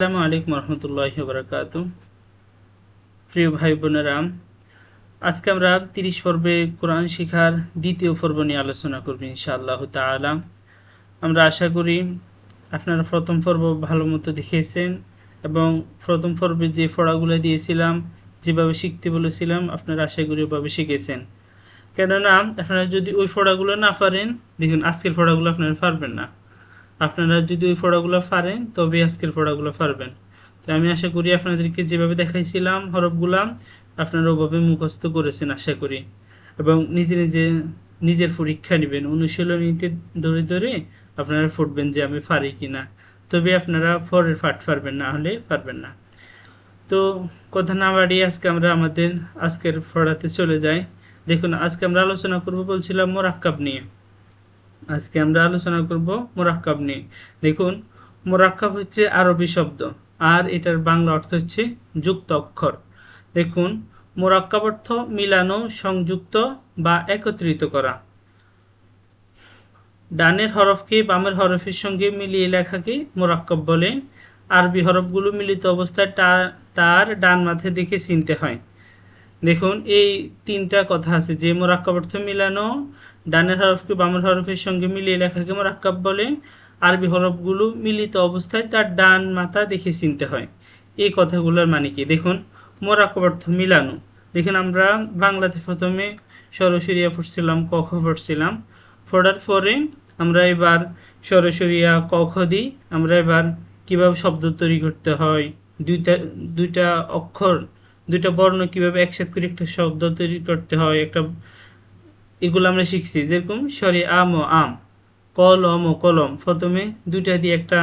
আসসালামু আলাইকুম রহমতুল্লাহ বরকাত প্রিয় ভাই বোনেরা, আজকে আমরা তিরিশ পর্বে কোরআন শিখার দ্বিতীয় পর্ব নিয়ে আলোচনা করব ইনশাআল্লাহ তাআলা। আমরা আশা করি আপনারা প্রথম পর্ব ভালো মতো দেখেছেন এবং প্রথম পর্বে যে পড়াগুলো দিয়েছিলাম, যেভাবে শিখতে বলেছিলাম, আপনারা আশা করি ওভাবে শিখেছেন। কেননা, আপনারা যদি ওই পড়াগুলো না পারেন, দেখুন, আজকের পড়াগুলো আপনারা পারবেন না। আপনারা যদি ওই পড়াগুলো পারেন তবে আজকের পড়াগুলো পারবেন তো আমি আশা করি আপনাদেরকে যেভাবে দেখাইছিলাম হরফগুলা, আপনারা ওভাবে মুখস্থ করেছেন আশা করি। এবং নিজে নিজে নিজের পরীক্ষা নেবেন। অনুশীলনীতে ধরে ধরে আপনারা ফুটবেন যে আমি পারি কি না তবে আপনারা পরের পাঠ পারবেন না হলে পারবেন না। তো কথা না বাড়িয়ে আজকে আমরা আমাদের আজকের পড়াতে চলে যাই। দেখুন, আজকে আমরা আলোচনা করব বলছিলাম মোরাক্কাব নিয়ে। আজকে আমরা আলোচনা করব মোরাক্কাব নিয়ে। দেখুন, মোরাক্কাব হচ্ছে আরবি শব্দ, আর এটার বাংলা অর্থ হচ্ছে যুক্ত অক্ষর। দেখুন, মোরাক্কাব অর্থ মিলানো, সংযুক্ত বা একত্রিত করা। ডানের হরফকে বামের হরফের সঙ্গে মিলিয়ে লেখাকে মোরাক্কাব বলে। আরবি হরফগুলো মিলিত অবস্থায় তার ডান মাথায় দেখে চিনতে হয়। দেখুন, এই তিনটা কথা আছে যে মোরাক্কাব অর্থ মিলানো ডানের হরফকে বামের হরফের সঙ্গে মিলিয়ে লেখাকে মোরাক্কাব বলে। আরবি হরফগুলো মিলিত অবস্থায় তার ডান মাথা দেখে চিনতে হয়। এই কথাগুলোর মানে কি? দেখুন, মোরাক্কাব অর্থ মিলানো। দেখুন, আমরা বাংলাতে প্রথমে সরসরিয়া পড়ছিলাম, ক খ পড়ছিলাম। পড়ার পরে আমরা এবার সরসরিয়া ক খ দিই। আমরা এবার কীভাবে শব্দ তৈরি করতে হয়, দুইটা দুইটা অক্ষর, দুইটা বর্ণ কীভাবে একসাথে করে একটা শব্দ তৈরি করতে হয়, একটা এগুলো আমরা শিখছি। যেরকম সরি, আম ও আম। কলম ও কলম। প্রথমে দুইটা দিয়ে একটা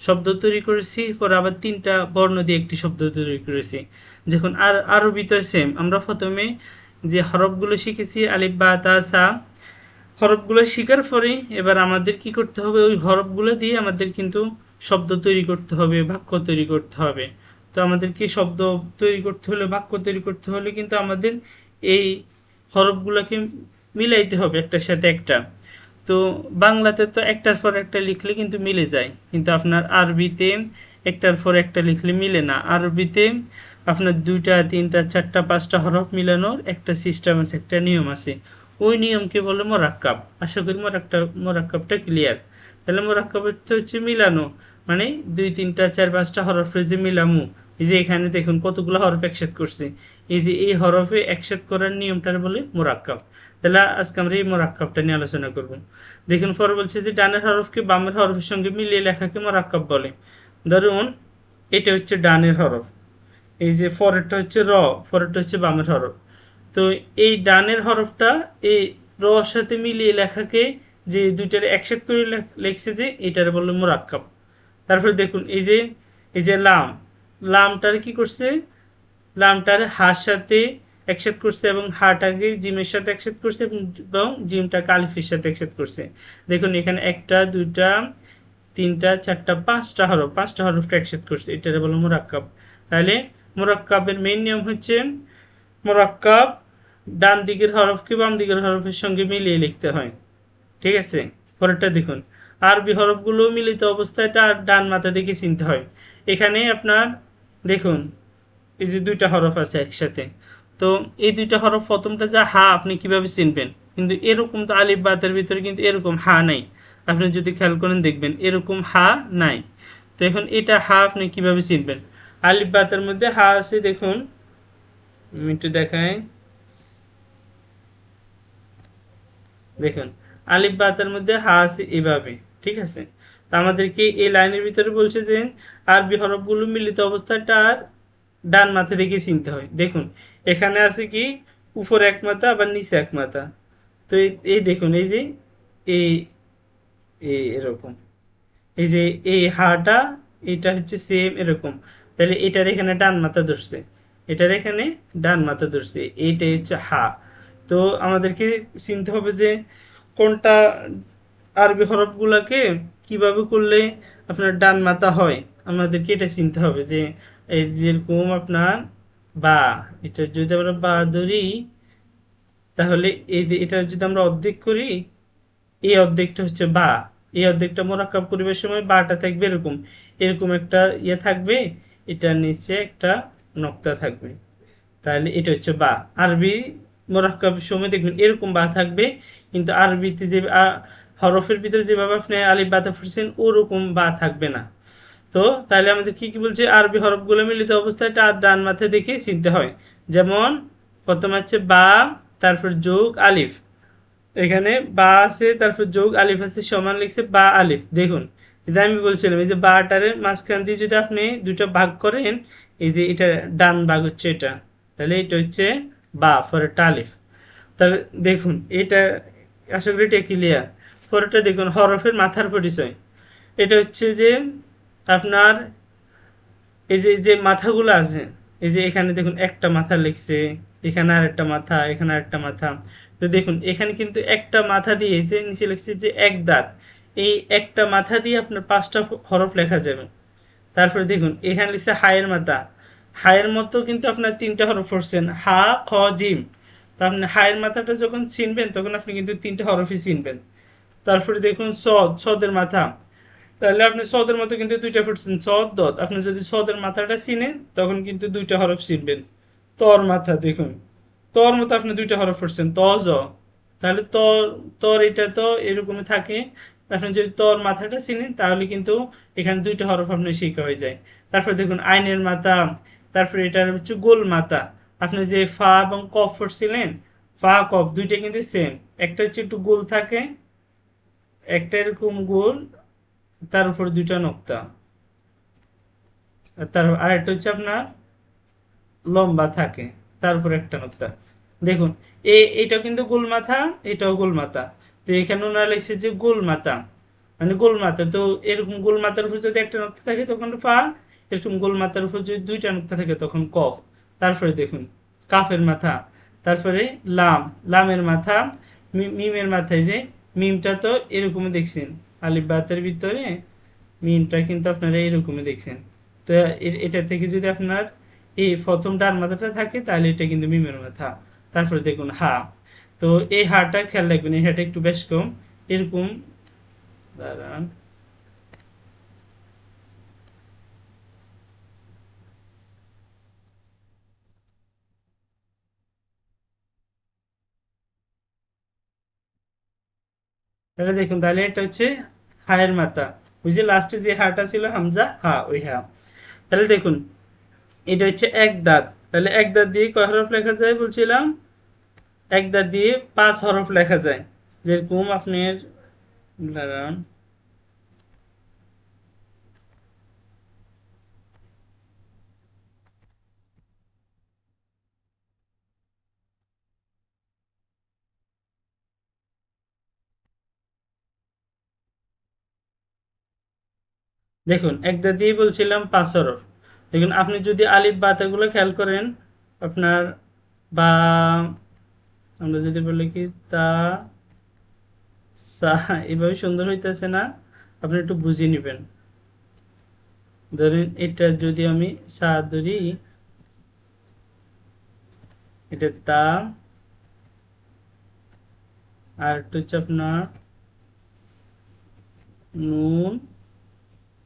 শব্দ তৈরি করেছি, পরে আবার তিনটা বর্ণ দিয়ে একটি শব্দ তৈরি করেছি। যখন আর আরবিতে সেম আমরা প্রথমে যে হরফগুলো শিখেছি, আলিফ, বা, তা, সা, হরফগুলো শেখার পরে এবার আমাদের কি করতে হবে? ওই হরফগুলো দিয়ে আমাদের কিন্তু শব্দ তৈরি করতে হবে, বাক্য তৈরি করতে হবে। তো আমাদেরকে শব্দ তৈরি করতে হলে, বাক্য তৈরি করতে হলে কিন্তু আমাদের এই হরফগুলোকে মিলাইতে হবে একটার সাথে একটা। তো বাংলাতে তো একটার পর একটা লিখলে কিন্তু মিলে যায়। কিন্তু আপনার আরবিতে একটার পর একটা লিখলে মিলে না। আরবিতে আপনার দুইটা, তিনটা, চারটা, পাঁচটা হরফ মিলানোর একটা সিস্টেম আছে, একটা নিয়ম আছে। ওই নিয়মকে বলে মোরাক্কাব। আশা করি মোরাক্কা, মোরাক্কাবটা ক্লিয়ার তাহলে মোরাক্কাব অর্থ হচ্ছে মিলানো। মানে দুই, তিনটা, চার, পাঁচটা হরফে যে মিলামু এই যে এখানে দেখুন কতগুলো হরফ একসাথ করছে। এই যে এই হরফে একসাথ করার নিয়মটার বলে মোরাক্কাব। তাহলে আজকে আমরা এই মোরাক্কাবটা নিয়ে আলোচনা করব। দেখুন, পরে বলছে যে ডানের হরফকে বামের হরফের সঙ্গে মিলিয়ে লেখাকে মোরাক্কাব বলে। ধরুন, এটা হচ্ছে ডানের হরফ। এই যে ফরেরটা হচ্ছে র ফরেরটা হচ্ছে বামের হরফ। তো এই ডানের হরফটা এই র সাথে মিলিয়ে লেখাকে যে দুইটার একসাথে করে লেখ- লেখছে যে এটার বলে মোরাক্কাব। তারপরে দেখুন, এই যে এই যে লাম লামটার কি করছে? লামটার হার সাথে একসাথ করছে এবং হাটাকে জিমের সাথে একসাথ করছে এবং জিমটাকে আলিফের সাথে একসাথ করছে। দেখুন, এখানে একটা, দুইটা, তিনটা, চারটা, পাঁচটা হরফ, পাঁচটা হরফটা একসাথ করছে। এটার বলে মোরাক্কাব। তাহলে মোরাক্কাবের মেইন নিয়ম হচ্ছে মোরাক্কাব ডান দিকের হরফকে বাম দিকের হরফের সঙ্গে মিলিয়ে লিখতে হয়। ঠিক আছে? পরেরটা দেখুন। আরবি হরফগুলো মিলিত অবস্থায় তার ডান মাথা দিকে চিনতে হয়। এখানে আপনার দেখুন, এই যে দুইটা হরফ আছে একসাথে। তো এই দুইটা হরফ প্রথমটা যা হা, আপনি কীভাবে চিনবেন? কিন্তু এরকম তো আলিফ বাতের ভিতরে কিন্তু এরকম হা নাই। আপনি যদি খেয়াল করেন, দেখবেন এরকম হা নাই। তো এখন এটা হা আপনি কীভাবে চিনবেন? আলিফ বাতের মধ্যে হা আছে, দেখুন। একটু দেখাই। দেখুন, আলিফ বাতের মধ্যে হা আছে এভাবে, ঠিক আছে? আমাদেরকে এই লাইনের ভিতরে বলছে যে, আরবি হরফগুলো মিলিত অবস্থায় তার ডান মাথা দেখে চিনতে হয়। দেখুন, এখানে আছে কি, উপরে এক মাথা, আবার নিচে এক মাথা। তো এই- দেখুন, এই যে, এই এরকম। এই যে, এই হাটা, এটা হচ্ছে সেম এরকম। তাহলে এটার এখানে ডান মাথা ধরছে। এটার এখানে ডান মাথা ধরছে। এইটাই হচ্ছে হা। তো আমাদেরকে চিনতে হবে যে, কোনটা আরবি হরফগুলাকে কীভাবে করলে আপনার ডান মাথা হয়? আমাদেরকে এটা চিনতে হবে যে এই যেরকম আপনার বা, এটা যদি আমরা বা ধরি, তাহলে এই এটা যদি আমরা অর্ধেক করি, এই অর্ধেকটা হচ্ছে বা। এই অর্ধেকটা মোরাক্কাব করিবার সময় বাটা থাকবে এরকম। এরকম একটা ইয়ে থাকবে এটার নিচে একটা নক্তা থাকবে। তাহলে এটা হচ্ছে বা। আরবি মোরাক্কাব সময় দেখবেন এরকম বা থাকবে, কিন্তু আরবিতে যে হরফের ভিতরে যেভাবে আপনি আলিফ বাতা ফুটছেন, ওরকম বা থাকবে না। তো তাহলে আমাদের কি কি বলছে? আরবি হরফগুলো মিলিত অবস্থায় তার ডান মাথায় দেখে চিনতে হয়। যেমন, প্রথম হচ্ছে বা, তারপর যোগ, আলিফ। এখানে বা আছে, তারপর যোগ, আলিফ আছে, সমান লিখছে বা, আলিফ। দেখুন যে আমি বলছিলাম, এই যে বাটারের মাঝখান দিয়ে যদি আপনি দুটো ভাগ করেন, এই যে এটা ডান ভাগ হচ্ছে এটা। তাহলে এটা হচ্ছে বা ফরেরটা আলিফ তাহলে দেখুন, এটা আশা করি এটা ক্লিয়ার পরেরটা দেখুন, হরফের মাথার পরিচয়। এটা হচ্ছে যে আপনার এই যে যে মাথাগুলো আছে, এই যে এখানে দেখুন, একটা মাথা লিখছে, এখানে আর একটা মাথা, এখানে আর একটা মাথা। তো দেখুন, এখানে কিন্তু একটা মাথা দিয়ে যে নিচে লিখছে যে এক দাঁত। এই একটা মাথা দিয়ে আপনার পাঁচটা হরফ লেখা যাবে। তারপরে দেখুন, এখানে লিখছে হায়ের মাথা। হায়ের মতো কিন্তু আপনার তিনটা হরফ পড়ছেন। হা, খ, জিম। তো আপনি হায়ের মাথাটা যখন চিনবেন, তখন আপনি কিন্তু তিনটা হরফই চিনবেন। তারপরে দেখুন সদ, সদের মাথা। তাহলে আপনি সদের মতো কিন্তু দুইটা ফুটছেন সদ দত আপনি যদি সদের মাথাটা চিনেন, তখন কিন্তু দুইটা হরফ চিনবেন। তর মাথা, দেখুন। তর মতো আপনি দুইটা হরফ ফুটছেন ত, জ। তাহলে তর তর এটা তো এরকমই থাকে। আপনি যদি তর মাথাটা চিনেন, তাহলে কিন্তু এখানে দুইটা হরফ আপনি শিখা হয়ে যায়। তারপর দেখুন আইনের মাথা। তারপরে এটার হচ্ছে গোল মাথা। আপনি যে ফা এবং কফ ফুটছিলেন ফা, কফ, দুইটা কিন্তু সেম একটা হচ্ছে একটু গোল থাকে একটা এরকম গোল, তার উপর দুইটা নোক্তা। তার আরেকটা হচ্ছে আপনার লম্বা থাকে, তার উপর একটা নোক্তা। দেখুন, এ এটা কিন্তু গোল মাথা এটাও গোল মাথা তো এখানে ওনারা লিখছে যে গোল মাথা মানে গোল মাথা তো এরকম গোল মাথার উপর যদি একটা নোক্তা থাকে তখন ফা এরকম গোল মাথার উপর যদি দুইটা নোক্তা থাকে তখন কফ। তারপরে দেখুন, কাফের মাথা, তারপরে লাম, লামের মাথা মিমের মাথায় যে মিমটা তো এরকমই দেখছেন। আলিফ বাতের ভিতরে মিমটা কিন্তু আপনারা এরকমই দেখছেন। তো এটা থেকে যদি আপনার এই প্রথম ডান মাথাটা থাকে, তাহলে এটা কিন্তু মিমের মাথা। তারপরে দেখুন হা। তো এই হাটা, খেয়াল রাখবেন, এই হাটা একটু বেশ কম। এরকম, দাঁড়ান। তাহলে দেখুন, তাহলে এটা হচ্ছে হায়ের মাথা ওই যে লাস্টে যে হাটা ছিল হামজা, হা, ওই হা। তাহলে দেখুন, এটা হচ্ছে এক দাঁত। তাহলে এক দাঁত দিয়ে কয় হরফ লেখা যায় বলছিলাম? এক দাঁত দিয়ে পাঁচ হরফ লেখা যায়। যেরকম আপনার, দাঁড়ান। দেখুন এক দাঁত দিয়ে বলছিলাম পাঁচ হরফ। দেখুন, আপনি যদি আলিফ বাতাগুলো খেয়াল করেন, আপনার বা, আমরা যদি বলি কি, তা, সা, এভাবে সুন্দর হইতেছে না, আপনি একটু বুঝিয়ে নেবেন। ধরেন, এটা যদি আমি সা ধরি, এটা তা, আর একটা হচ্ছে আপনার নুন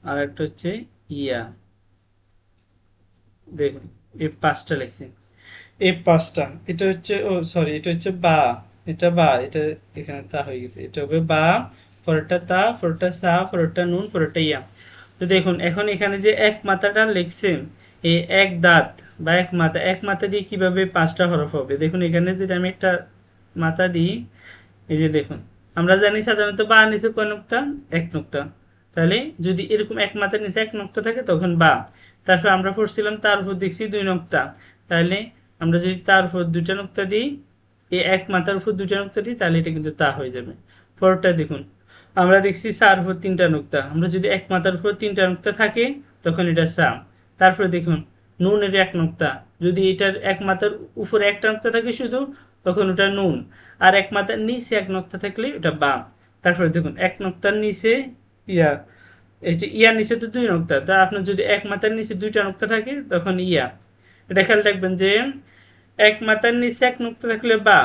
আর একটা হচ্ছে ইয়া। দেখুন, এই পাঁচটা লিখছি। এই পাঁচটা, এটা হচ্ছে, ও সরি এটা হচ্ছে বা। এটা বা, এটা এখানে তা হয়ে গেছে। এটা হবে বা, পরেরটা তা, পরেরটা সা, পরেরটা নুন, পরেরটা ইয়া। তো দেখুন, এখন এখানে যে এক মাথাটা লিখছে, এই এক দাঁত বা এক মাথা এক মাথা দিয়ে কীভাবে পাঁচটা হরফ হবে? দেখুন, এখানে যদি আমি একটা মাথা দিই, এই যে দেখুন, আমরা জানি সাধারণত বা নিচে কয় নুক্তা? এক নুক্তা। তাহলে যদি এরকম এক মাথার নিচে এক নক্তা থাকে, তখন বা। তারপর আমরা পড়ছিলাম তার উপর দেখছি দুই নক্তা। তাহলে আমরা যদি তার উপর দুইটা নক্তা দিই, এই এক মাথার উপর দুইটা নক্তা দিই, তাহলে এটা কিন্তু তা হয়ে যাবে। পরটা দেখুন, আমরা দেখছি সার উপর তিনটা নক্তা। আমরা যদি এক মাথার উপর তিনটা নক্তা থাকে, তখন এটা সা তারপরে দেখুন, নুনের এক নক্তা। যদি এটার এক মাথার উপরে একটা নক্তা থাকে শুধু, তখন ওটা নুন। আর এক মাথার নিচে এক নক্তা থাকলে ওটা বাম তারপরে দেখুন, এক নক্তার নিচে ইয়া, এই যে ইয়ার নিচে তো দুই নক্তা, তা আপনার যদি এক মাথার নিচে দুইটা নক্তা থাকে, তখন ইয়া। এটা খেয়াল রাখবেন যে, এক মাথার নিচে এক নক্তা থাকলে বা,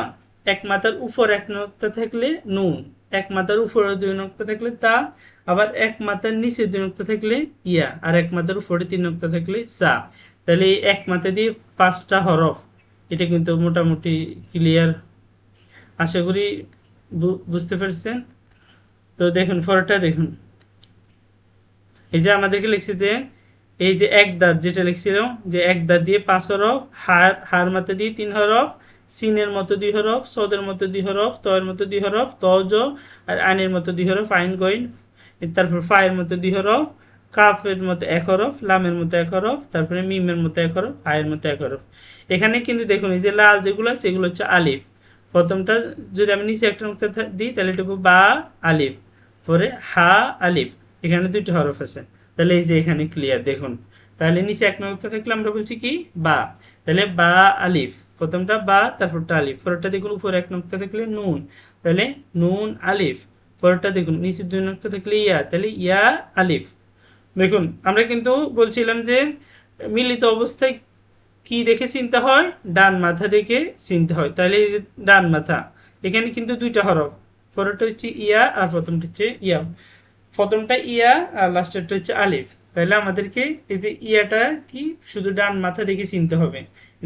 এক মাথার উপর এক নক্তা থাকলে নুন, এক মাথার উপরে দুই নক্তা থাকলে তা, আবার এক মাথার নিচে দুই নক্তা থাকলে ইয়া, আর এক মাথার উপরে তিন নক্তা থাকলে সা তাহলে এক মাথা দিয়ে পাঁচটা হরফ, এটা কিন্তু মোটামুটি ক্লিয়ার আশা করি বুঝতে পারছেন? তো দেখুন ফরটা দেখুন। এই যে আমাদেরকে লিখছে যে, এই যে এক দাঁত, যেটা লিখছিলাম, যে এক দাঁত দিয়ে পাঁচ হরফ, হার হার মাথা দিয়ে তিন হরফ, সিনের মতো দুই হরফ, সদের মতো দুই হরফ, তয়ের মতো দুই হরফ তজ আর আইনের মতো দুই হরফ, আইন গইন, তারপর ফায়ের মতো দুই হরফ, কাফের মতো এক হরফ, লামের মতো এক হরফ, তারপরে মিমের মতো এক হরফ, আয়ের মতো এক হরফ। এখানে কিন্তু দেখুন, এই যে লাল যেগুলো সেগুলো হচ্ছে আলিফ। প্রথমটা যদি আমি নিচে একটা নুক্তা দিই, তাহলে এটুকু বা আলিফ। পরে হা আলিফ। এখানে দুইটা হরফ আছে। তাহলে এই যে এখানে ক্লিয়ার দেখুন। তাহলে নিচে এক নুক্তা থাকলে আমরা বলছি কি? বা। তাহলে বা আলিফ, প্রথমটা বা, তারপরটা আলিফ। পরেরটা দেখুন, উপরে এক নুক্তা থাকলে নুন। তাহলে নুন, আলিফ। পরেরটা দেখুন, নিচে দুই নুক্তা থাকলে ইয়া। তাহলে ইয়া, আলিফ। দেখুন, আমরা কিন্তু বলছিলাম যে মিলিত অবস্থায় কি দেখে চিনতে হয়? ডান মাথা দেখে চিনতে হয়। তাহলে ডান মাথা, এখানে কিন্তু দুইটা হরফ। পরেরটা হচ্ছে ইয়া আর প্রথমটা হচ্ছে ইয়া প্রথমটা ইয়া আর লাস্টেরটা হচ্ছে আলিফ। তাহলে আমাদেরকে যে ইয়াটা কি? শুধু ডান মাথা দেখে চিনতে হবে।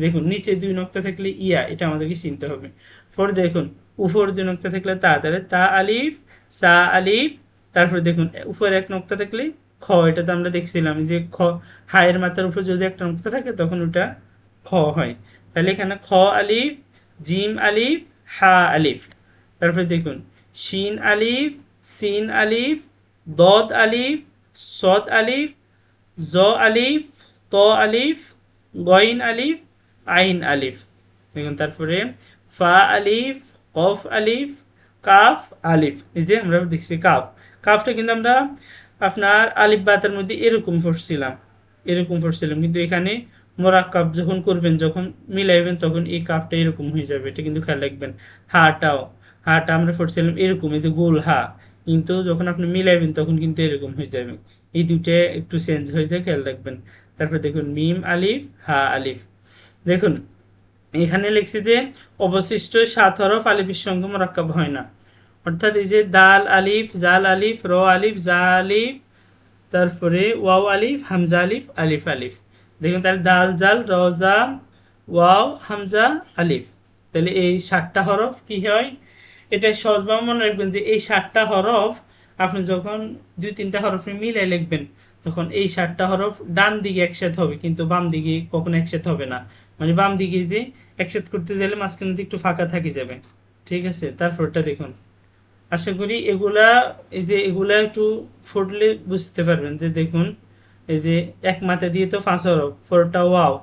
দেখুন, নিচে দুই নক্তা থাকলে ইয়া, এটা আমাদেরকে চিনতে হবে। পরে দেখুন, উপর দুই নক্তা থাকলে তা, তাহলে তা আলিফ, সা আলিফ, তারপর দেখুন, উপরে এক নক্তা থাকলে খ, এটা তো আমরা দেখছিলাম যে খ, হায়ের মাথার উপর যদি একটা নক্তা থাকে, তখন ওটা খ হয়। তাহলে এখানে খ আলিফ, জিম আলিফ, হা আলিফ। তারপরে দেখুন, শিন আলিফ, সিন আলিফ দদ আলিফ, সদ আলিফ, জ আলিফ, ত আলিফ, গইন আলিফ, আইন আলিফ। দেখুন তারপরে, ফা আলিফ, কফ আলিফ, কাফ আলিফ। এই যে আমরা দেখছি কাফ। কাফটা কিন্তু আমরা আপনার আলিফ বাতের মধ্যে এরকম পড়ছিলাম এরকম পড়ছিলাম। কিন্তু এখানে মোরাক্কাব যখন করবেন, যখন মিলাইবেন, তখন এই কাপটা এরকম হয়ে যাবে। এটা কিন্তু খেয়াল রাখবেন। হাটাও। হাটা আমরা পড়ছিলাম এরকম, এই যে গোল হা। কিন্তু যখন আপনি মিলাইবেন, তখন কিন্তু এরকম হয়ে যাবে। এই দুইটা একটু চেঞ্জ হয়ে যায়, খেয়াল রাখবেন। তারপর দেখুন, মিম আলিফ, হা আলিফ। দেখুন, এখানে লিখছে যে, অবশিষ্ট সাত হরফ আলিফের সঙ্গে মোরাক্কাব হয় না। অর্থাৎ এই যে দাল আলিফ, জাল আলিফ, র আলিফ, জা আলিফ, তারপরে ওয়াও আলিফ, হামজা আলিফ আলিফ আলিফ। দেখুন, তাহলে দাল, জাল রজা ওয়াও, হামজা, আলিফ। তাহলে এই সাতটা হরফ কি হয়? এটা সহজভাবে মনে রাখবেন যে এই সাতটা হরফ আপনি যখন দুই তিনটা হরফে মিলাই লিখবেন, তখন এই সাতটা হরফ ডান দিকে একসাথে হবে, কিন্তু বাম দিকে কখনো একসাথে হবে না। মানে বাম দিকে যে একসাথে করতে গেলে মাঝখানে একটু ফাঁকা থাকে যাবে। ঠিক আছে? তারপরটা দেখুন। আশা করি এগুলা, এই যে এগুলা একটু ফুটলে বুঝতে পারবেন যে দেখুন, এই যে এক মাথা দিয়ে তো ফাঁস হরফ, ফোরটা ওয়াও।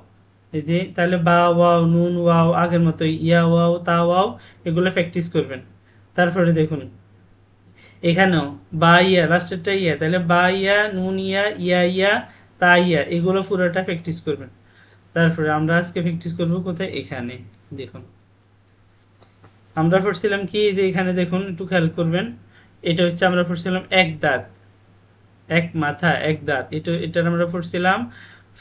এই যে তাহলে বা, ওয়াও, নুন, ওয়াও, আগের মতো ইয়া, ওয়াও, তা, ওয়াও, এগুলো প্র্যাকটিস করবেন। তারপরে দেখুন, এখানেও বা ইয়া লাস্টেরটা ইয়া, তাহলে বা ইয়া নুন ইয়া ইয়া ইয়া, তা ইয়া, এগুলো পুরোটা প্র্যাকটিস করবেন। তারপরে আমরা আজকে প্র্যাকটিস করব কোথায়? এখানে, দেখুন। আমরা পড়ছিলাম কি? যে এখানে দেখুন, একটু খেয়াল করবেন, এটা হচ্ছে আমরা পড়ছিলাম এক দাঁত, এক মাথা, এক দাঁত। এটা, এটার আমরা পড়ছিলাম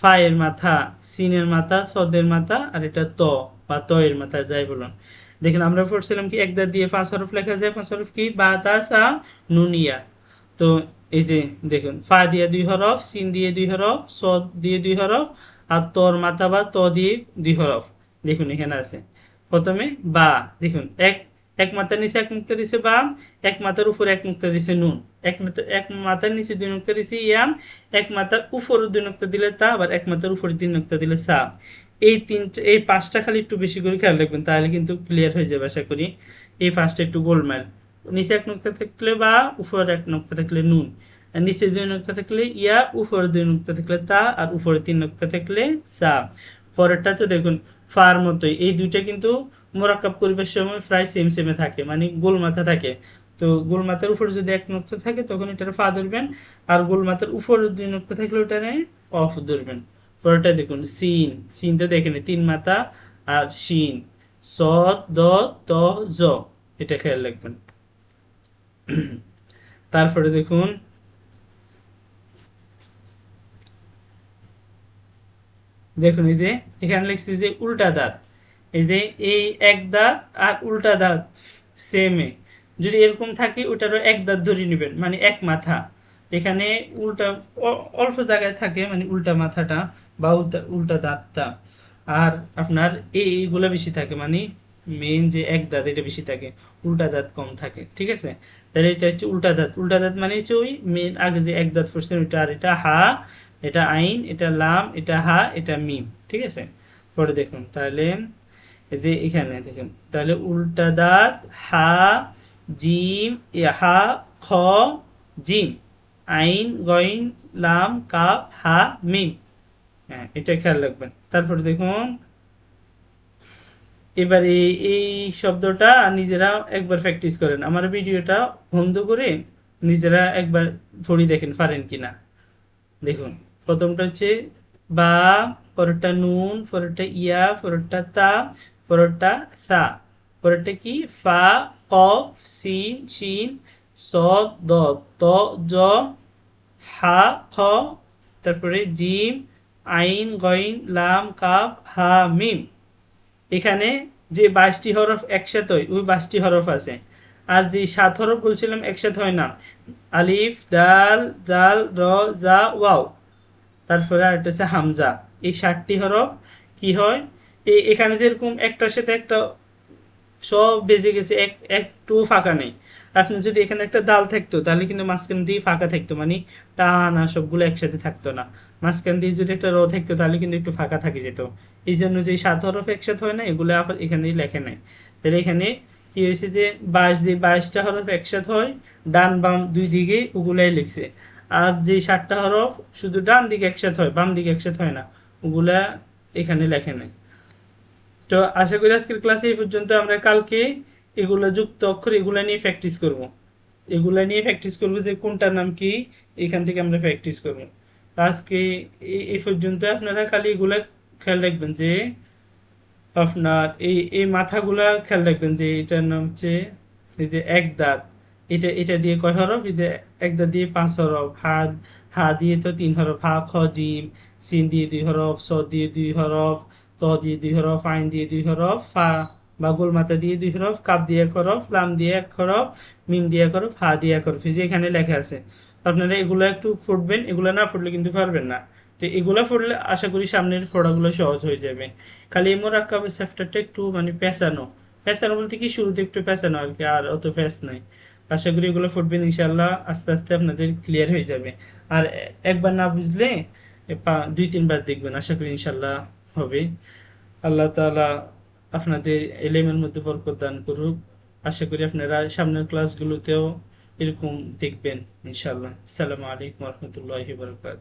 ফায়ের মাথা, সিনের মাথা, সদের মাথা, আর এটা ত, বা ত এর মাথা, যাই বলুন। দেখেন আমরা পড়ছিলাম কি এক দিয়ে পাঁচ হরফ লেখা যায়, পাঁচ হরফ কি? বা, তা নুনিয়া। তো এই যে দেখুন, ফা দিয়ে দুই হরফ, সিন দিয়ে দুই হরফ, সদ দিয়ে দুই হরফ, আর তর মাথা বা ত দিয়ে দুই হরফ। দেখুন এখানে আছে। প্রথমে বা, দেখুন, এক এক মাথার নিচে এক মুক্তা দিছে বা, এক মাথার উপরে এক মুক্তা দিছে নুন। এক এক মাথার নিচে দুই নুক্তা দিছে ইয়াম এক মাথার উপরে দুই নুক্তা দিলে তা, আবার এক মাথার উপরে তিন নুক্তা দিলে সা। এই তিনটা, এই পাঁচটা খালি একটু বেশি করে খেয়াল রাখবেন, তাহলে কিন্তু ক্লিয়ার হয়ে যাবে আশা করি। এই পাঁচটা একটু গোলমাল নিচে এক নুক্তা থাকলে বা উপরে এক নুক্তা থাকলে নুন। আর নিচে দুই নুক্তা থাকলে ইয়া উপরে দুই নুক্তা থাকলে তা, আর উপরে তিন নুক্তা থাকলে সা। পরেরটা তো দেখুন, ফার মতোই। এই দুইটা কিন্তু মোরাক্কাব করবার সময় প্রায় সেম সেমে থাকে মানে গোল মাথা থাকে। তো গোল মাথার উপর যদি এক নোক্তা থাকে, তখন এটার ফা ধরবেন, আর গোল মাথার উপর দুই নোক্তা থাকলে ওটা অফ ধরবেন। পরেরটা দেখুন, সিন। সিন তো দেখেন, তিন মাথা আর সিন স দ ত, জ, এটা খেয়াল রাখবেন। তারপরে দেখুন দেখুন এই যে, এখানে লিখছি যে উল্টা দাঁত। এই যে এই এক দাঁত আর উল্টা দাঁত সেমে যদি এরকম থাকে, ওটারও এক দাঁত ধরে নেবেন মানে এক মাথা। এখানে উল্টা অল্প জায়গায় থাকে মানে উল্টা মাথাটা। বা উল্টা উল্টা দাঁতটা। আর আপনার এই এইগুলো বেশি থাকে মানে মেইন যে এক দাঁত, এটা বেশি থাকে, উল্টা দাঁত কম থাকে, ঠিক আছে? তাহলে এটা হচ্ছে উল্টা দাঁত। উল্টা দাঁত মানে হচ্ছে ওই মেইন আগে যে এক দাঁত পড়ছেন ওইটা আর এটা হা, এটা আইন, এটা লাম, এটা হা, এটা মিম, ঠিক আছে? পরে দেখুন, তাহলে যে এখানে দেখুন, তাহলে উল্টা দাঁত, হা, জিম হা, খ, জিম, আইন, গইন, লাম, কাপ, হা, মিম। হ্যাঁ এটা খেয়াল রাখবেন। তারপরে দেখুন, এবারে এই শব্দটা নিজেরা একবার প্র্যাকটিস করেন। আমার ভিডিওটা বন্ধ করে নিজেরা একবার পড়ি দেখেন পারেন কিনা। দেখুন, প্রথমটা হচ্ছে বা, পরেরটা নুন, পরেরটা ইয়া, পরেরটা তা, পরেরটা সা। পরেরটা কি? ফা, কফ, সিন, শিন স দ, ত, জ, হা, খ, তারপরে জিম আইন, গইন, লাম কাপ হা, মিম। এখানে যে বাইশটি হরফ একসাথে হয় ওই বাইশটি হরফ আছে। আর যে সাত হরফ বলছিলাম, একসাথে হয় না। আলিফ, দাল, জাল, র, জা, ওয়াও। তারপরে আরেকটা হচ্ছে হামজা। এই ষাটটি হরফ কি হয়? এই এখানে যেরকম একটার সাথে একটা সব বেজে গেছে, এক একটু ফাঁকা নেই। আপনি যদি এখানে একটা ডাল থাকতো, তাহলে কিন্তু মাঝখান দিয়ে ফাঁকা থাকতো। মানে টানা সবগুলো একসাথে থাকতো না। মাঝখান দিয়ে যদি একটা র থাকতো, তাহলে কিন্তু একটু ফাঁকা থাকে যেত। এই জন্য যে সাত হরফ একসাথে হয় না, এগুলো আবার এখানেই লেখে নাই। তাহলে এখানে কি হয়েছে যে বাইশ দিয়ে বাইশটা হরফ একসাথে হয়, ডান বাম দুই দিকে ওগুলাই লিখছে। আর যে সাতটা হরফ শুধু ডান দিকে একসাথে হয়, বাম দিকে একসাথে হয় না, ওগুলা এখানে লেখে নাই। তো আশা করি আজকের ক্লাসে এই পর্যন্ত আমরা কালকে এগুলো যুক্ত অক্ষর এগুলা নিয়ে প্র্যাকটিস করব। এগুলা নিয়ে প্র্যাকটিস করব যে কোনটার নাম কি, এখান থেকে আমরা প্র্যাকটিস করব। আজকে এই পর্যন্ত আপনারা খালি এগুলা খেয়াল রাখবেন যে আপনার এই এই মাথাগুলা খেয়াল রাখবেন যে এটার নাম হচ্ছে এই যে এক দাঁত। এটা এটা দিয়ে কয় হরফ? এই যে এক দাঁত দিয়ে পাঁচ হরফ। হা হা দিয়ে তো তিন হরফ। হা, খ, জিম। সিন দিয়ে দুই হরফ। স দিয়ে দুই হরফ। ত দিয়ে দুই হরফ। আইন দিয়ে দুই হরফ। ফা, বা গোল মাথা দিয়ে দুই হরফ। কাপ দিয়ে এক হরফ। লাম দিয়ে এক হরফ। মিম দিয়ে এক হরফ। হা দিয়ে এক হরফ। এই যে এখানে লেখা আছে। আপনারা এগুলো একটু ফুটবেন, এগুলো না ফুটলে কিন্তু পারবেন না। তো এগুলো ফুটলে আশা করি সামনের ফোড়াগুলো সহজ হয়ে যাবে। খালি এই মোরাক্কাবের চ্যাপ্টারটা একটু মানে পেঁচানো। পেঁচানো বলতে কি? শুরুতে একটু পেঁচানো আর কি, আর অত প্যাঁচ নাই। আশা করি এগুলো ফুটবেন ইনশাল্লাহ আস্তে আস্তে আপনাদের ক্লিয়ার হয়ে যাবে। আর একবার না বুঝলে দুই, তিনবার দেখবেন, আশা করি ইনশাল্লাহ হবে। আল্লাহ তাআলা আপনাদের এলেমের মধ্যে বরকত দান করুক। আশা করি আপনারা সামনের ক্লাসগুলোতেও এরকম দেখবেন ইনশাল্লাহ আসসালামু আলাইকুম রহমতুল্লাহ বারাকাতুহু।